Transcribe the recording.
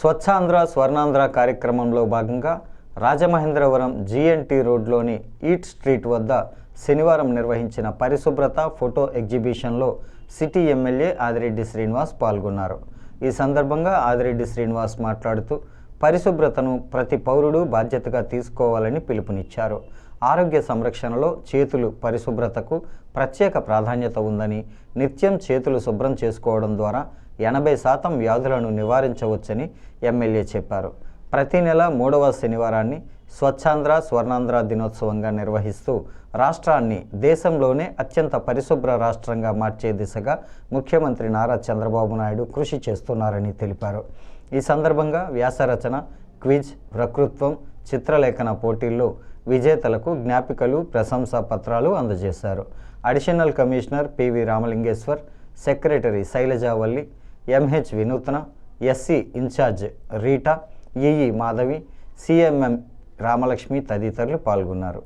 స్వచ్ఛాంధ్ర స్వర్ణాంధ్ర కార్యక్రమంలో భాగంగా రాజమహేంద్రవరం జీఎన్టీ రోడ్లోని ఈట్ స్ట్రీట్ వద్ద శనివారం నిర్వహించిన పరిశుభ్రత ఫోటో ఎగ్జిబిషన్లో సిటీ ఎమ్మెల్యే ఆదిరెడ్డి శ్రీనివాస్ పాల్గొన్నారు. ఈ సందర్భంగా ఆదిరెడ్డి శ్రీనివాస్ మాట్లాడుతూ పరిశుభ్రతను ప్రతి పౌరుడు బాధ్యతగా తీసుకోవాలని పిలుపునిచ్చారు. ఆరోగ్య సంరక్షణలో చేతులు పరిశుభ్రతకు ప్రత్యేక ప్రాధాన్యత ఉందని నిత్యం చేతులు శుభ్రం చేసుకోవడం ద్వారా ఎనభై శాతం వ్యాధులను నివారించవచ్చని ఎమ్మెల్యే చెప్పారు. ప్రతి నెల మూడవ శనివారాన్ని స్వచ్ఛాంధ్ర స్వర్ణాంధ్ర దినోత్సవంగా నిర్వహిస్తూ రాష్ట్రాన్ని దేశంలోనే అత్యంత పరిశుభ్ర రాష్ట్రంగా మార్చే దిశగా ముఖ్యమంత్రి నారా చంద్రబాబు నాయుడు కృషి చేస్తున్నారని తెలిపారు. ఈ సందర్భంగా వ్యాసరచన క్విజ్ ప్రకృత్వం చిత్రలేఖన పోటీల్లో విజేతలకు జ్ఞాపికలు ప్రశంసా పత్రాలు అందజేశారు. Additional commissioner PV Ramalingeshwar secretary Sailajavalli MH Vinutna SC incharge Rita EE Madhavi CMM Ramalakshmi తదితరులు పాల్గొన్నారు.